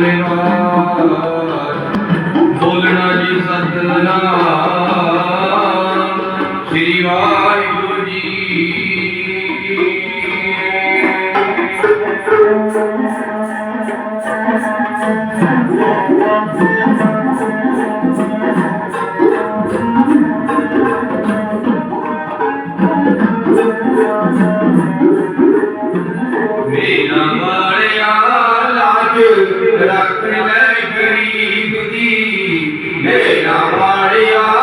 ਵਾਰ ਬੋਲਣਾ ਜੀ ਸਤਨਾਮ ਸ੍ਰੀ ਵਾਹਿਗੁਰੂ ਜੀ ਮੇਰਾ ਰੱਖ ਲੈ ਗਰੀਬ ਦੀ ਮੇਰਾ ਵਾੜਿਆ